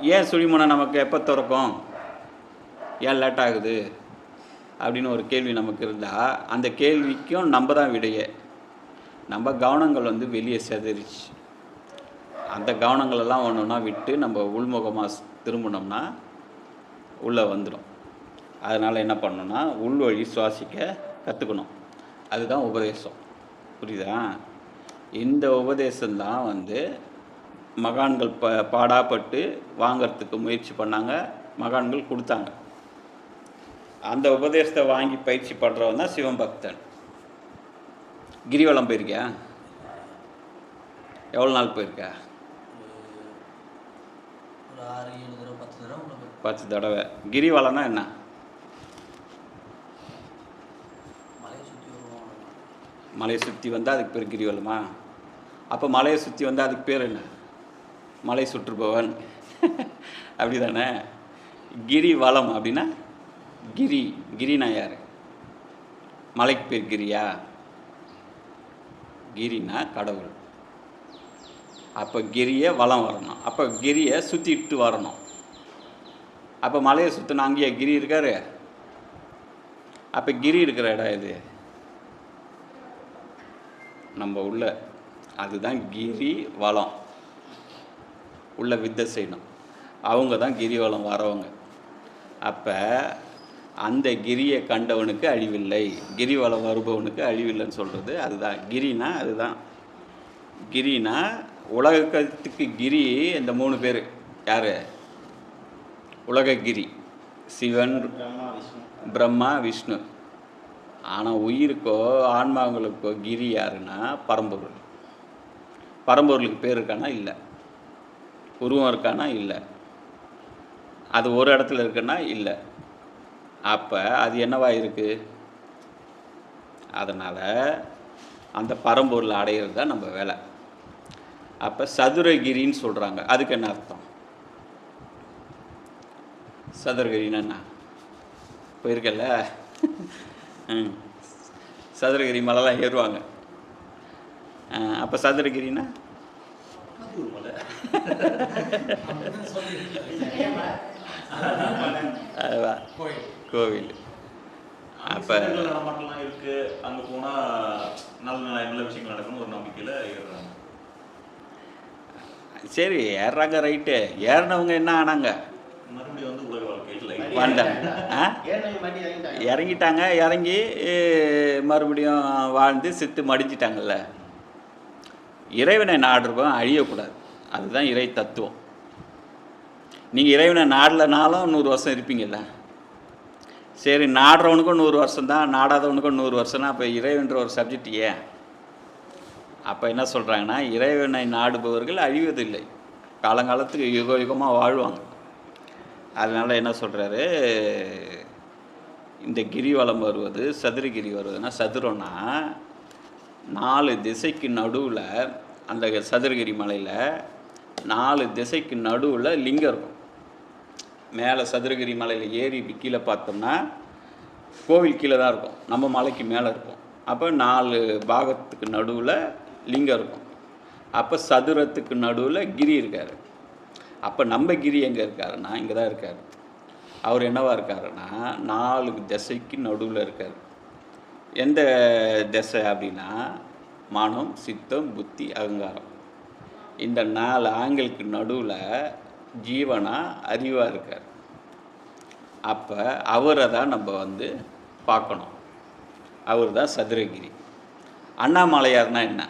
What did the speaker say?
ஏன் சுழிமுனை நமக்கு எப்போ திறக்கும்? ஏன் லேட் ஆகுது? அப்படின்னு ஒரு கேள்வி நமக்கு இருந்தால் அந்த கேள்விக்கும் நம்ம தான் விடையே. நம்ம கவனங்கள் வந்து வெளியே செதறிச்சு. அந்த கவனங்களெல்லாம் ஒன்று ஒன்றா விட்டு நம்ம உள்முகமாக திரும்பினோம்னா உள்ளே வந்துடும் அதனால் என்ன பண்ணணும்னா உள்வழி சுவாசிக்க கற்றுக்கணும் அதுதான் உபதேசம். புரியுதா? இந்த உபதேசம்தான் வந்து மகான்கள் ப பாடாப்பட்டு வாங்கிறதுக்கு முயற்சி பண்ணாங்க. மகான்கள் கொடுத்தாங்க. அந்த உபதேசத்தை வாங்கி பயிற்சி பண்ணுறவன் தான் சிவபக்தன் கிரிவலம் போயிருக்கியா? எவ்வளோ நாள் போயிருக்க? பத்து தடவை கிரிவலம்னா என்ன. மலையை சுற்றி வந்தால் அதுக்கு பேர் கிரிவலமா? அப்போ மலையை சுற்றி வந்தால் அதுக்கு பேர் என்ன? மலை சுற்றுபவன். அப்படி தானே கிரி வளம் அப்படின்னா கிரி கிரினா யார் மலைக்கு பேர் கிரியா? கிரினா கடவுள். அப்போ கிரியை வளம் வரணும். அப்போ கிரியை சுற்றிட்டு வரணும். அப்போ மலையை சுற்றின அங்கேயே கிரி இருக்காரு? அப்போ கிரி இருக்கிற இடம் இது நம்ம உள்ள. அதுதான் கிரி வளம் உள்ள வித்தை செய்யணும். அவங்க தான் கிரிவலம் வரவங்க. அப்போ அந்த கிரியை கண்டவனுக்கு அழிவில்லை. கிரிவலம் வருபவனுக்கு அழிவில்லைன்னு சொல்கிறது அதுதான். கிரினா அதுதான். கிரினா உலகத்துக்கு கிரி இந்த மூணு பேர். யார்? உலககிரி சிவன் பிரம்மா விஷ்ணு. ஆனால் உயிருக்கோ ஆன்மாங்களுக்கோ கிரி யாருன்னா பரம்பொருள். பரம்பொருளுக்கு பேர் இருக்கானா? இல்லை. உருவம் இருக்கானா? இல்லை. அது ஒரு இடத்துல இருக்குன்னா இல்லை. அப்போ அது என்னவா இருக்குது அதனால் அந்த பரம்பொருளை அடையிறது தான் நம்ம வேலை. அப்போ சதுரகிரின்னு சொல்கிறாங்க அதுக்கு என்ன அர்த்தம்? சதுரகிரின்னா என்ன? போயிருக்கல ம். சதுரகிரி மலைலாம் ஏறுவாங்க. அப்போ சதுரகிரின்னா? அதுதான் கோயில் கோவில் அப்ப- நடமாட்டம்லாம் இருக்கு அங்க போனா நல்ல நல்ல நல்ல விஷயங்கள் நடக்கும்னு ஒரு நம்பிக்கையில ஏறுறாங்க சரி ஏறுறாங்க ரைட்டு ஏறினவங்க என்ன ஆனாங்க மறுபடியும் வந்து உலக வாழ்க்கையில் வந்தாங்க ஆ இறங்கிட்டாங்க இறங்கி மறுபடியும் வாழ்ந்து செத்து மடிஞ்சிட்டாங்கல்ல இறைவனை நாடுறவன் அழியக்கூடாது. அதுதான் இறை தத்துவம். நீங்கள் இறைவனை நாடலனாலும் நூறு வருஷம் இருப்பீங்கல்ல? சரி நாடுறவனுக்கும் நூறு வருஷம் தான் நாடாதவனுக்கும் நூறு வருஷம்னா அப்போ இறைவன்ற ஒரு சப்ஜெக்ட் ஏன்? அப்போ என்ன சொல்கிறாங்கன்னா இறைவனை நாடுபவர்கள் அழிவதில்லை. காலங்காலத்துக்கு யுக யுகமாக வாழ்வாங்க. அதனால் என்ன சொல்கிறாரு இந்த கிரிவலம் வருவது சதுரகிரி வருவதுன்னா சதுரம்னா நாலு திசைக்கு நடுவில் அந்த சதுரகிரி மலையில் நாலு திசைக்கு நடுவில் லிங்கம் இருக்கும். மேலே சதுரகிரி மலையில் ஏறி இப்படி கீழே பார்த்தோம்னா கோவில் கீழே தான் இருக்கும். நம்ம மலைக்கு மேலே இருக்கும். அப்போ நாலு பாகத்துக்கு நடுவில் லிங்கம் இருக்கும். அப்போ சதுரத்துக்கு நடுவில் கிரி இருக்கார். அப்போ நம்ம கிரி எங்கே இருக்காருன்னா இங்கே தான் இருக்கார். அவர் என்னவாக இருக்காருன்னா நாலு திசைக்கு நடுவில் இருக்கார். எந்த திசை அப்படின்னா மனம் சித்தம் புத்தி அகங்காரம். இந்த நாலு ஆண்களுக்கு நடுவில் ஜீவனாக அறிவாக இருக்கார். அப்போ அவரை தான் நம்ம வந்து பார்க்கணும். அவர் தான் சதுரகிரி. அண்ணாமலையார்னா என்ன?